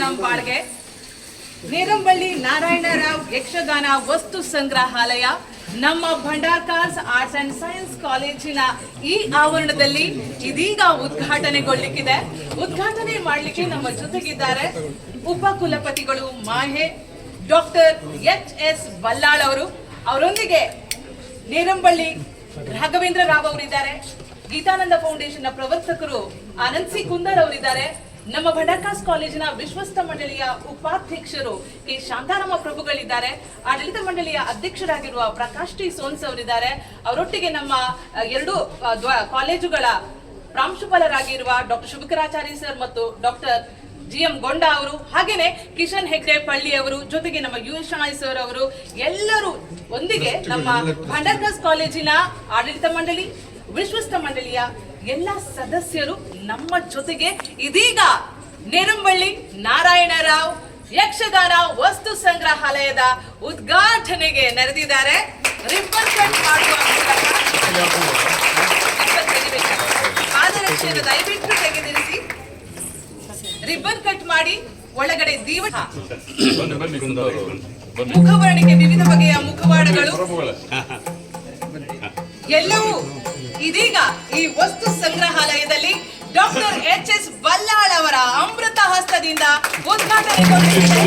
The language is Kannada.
ನಮ್ಮ ಬಾಳ್ಗೆ ನೇರಂಬಳ್ಳಿ ನಾರಾಯಣರಾವ್ ಯಕ್ಷಗಾನ ವಸ್ತು ಸಂಗ್ರಹಾಲಯ, ನಮ್ಮ ಭಂಡಾರ್ಕಾರ್ಸ್ ಆರ್ಟ್ಸ್ ಅಂಡ್ ಸೈನ್ಸ್ ಕಾಲೇಜಿನ ಈ ಆವರಣದಲ್ಲಿ ಇದೀಗ ಉದ್ಘಾಟನೆಗೊಳ್ಳಿಕ್ಕಿದೆ. ಉದ್ಘಾಟನೆ ಮಾಡಲಿಕ್ಕೆ ನಮ್ಮ ಜೊತೆಗಿದ್ದಾರೆ ಉಪ ಕುಲಪತಿಗಳು MAHE, doctor H S Ballal ಅವರು. ಅವರೊಂದಿಗೆ ನೇರಂಬಳ್ಳಿ ರಾಘವೇಂದ್ರ ರಾವ್ ಅವರಿದ್ದಾರೆ. ಗೀತಾನಂದ ಫೌಂಡೇಶನ್ನ ಪ್ರವರ್ತಕರು ಆನಂದ್ ಸಿ ಕುಂದರ್ ಅವರಿದ್ದಾರೆ. ನಮ್ಮ ಭಂಡಾರ್ಕಾಸ್ ಕಾಲೇಜಿನ ವಿಶ್ವಸ್ತ ಮಂಡಳಿಯ ಉಪಾಧ್ಯಕ್ಷರು ಕೆ. ಶಾಂತಾರಾಮ ಪ್ರಭುಗಳಿದ್ದಾರೆ. ಆಡಳಿತ ಮಂಡಳಿಯ ಅಧ್ಯಕ್ಷರಾಗಿರುವ ಪ್ರಕಾಶ್ ಟಿ. ಸೋನ್ಸ್ ಅವರಿದ್ದಾರೆ. ಅವರೊಟ್ಟಿಗೆ ನಮ್ಮ ಎರಡು ಕಾಲೇಜುಗಳ ಪ್ರಾಂಶುಪಾಲರಾಗಿರುವ ಡಾಕ್ಟರ್ ಶುಭಕರಾಚಾರ್ಯ ಸರ್ ಮತ್ತು ಡಾಕ್ಟರ್ ಜಿ ಎಂ ಗೊಂಡ ಅವರು ಹಾಗೇನೆ ಕಿಶನ್ ಹೆಗ್ಡೆ ಪಳ್ಳಿ ಅವರು ಜೊತೆಗೆ ನಮ್ಮ ಯು ಸರ್ ಅವರು ಎಲ್ಲರೂ ಒಂದಿಗೆ ನಮ್ಮ ಭಂಡರ್ಕಸ್ ಕಾಲೇಜಿನ ಆಡಳಿತ ಮಂಡಳಿ ವಿಶ್ವಸ್ತ ಮಂಡಳಿಯ ಎಲ್ಲ ಸದಸ್ಯರು ನಮ್ಮ ಜೊತೆಗೆ ಇದೀಗ ನೇರಂಬಳ್ಳಿ ನಾರಾಯಣರಾವ್ ಯಕ್ಷಗಾನ ವಸ್ತು ಸಂಗ್ರಹಾಲಯದ ಉದ್ಘಾಟನೆಗೆ ನಡೆದಿದ್ದಾರೆ ಆದರೆ ಮಾಡುವ ಮೂಲಕ. ದಯವಿಟ್ಟು ರಿಬ್ಬನ್ ಕಟ್ ಮಾಡಿ ಒಳಗಡೆ ದೀವ ಮುಖವರ್ಣಿಕೆ ವಿವಿಧ ಬಗೆಯ ಮುಖವಾಡಗಳು. ಎಲ್ಲವೂ ಇದೀಗ ಈ ವಸ್ತು ಸಂಗ್ರಹಾಲಯದಲ್ಲಿ ಡಾಕ್ಟರ್ ಎಚ್ ಎಸ್ ಬಲ್ಲಾಳ್ ಅವರ ಅಮೃತ ಹಸ್ತದಿಂದ ಉದ್ಘಾಟನೆಗೊಂಡಿದೆ.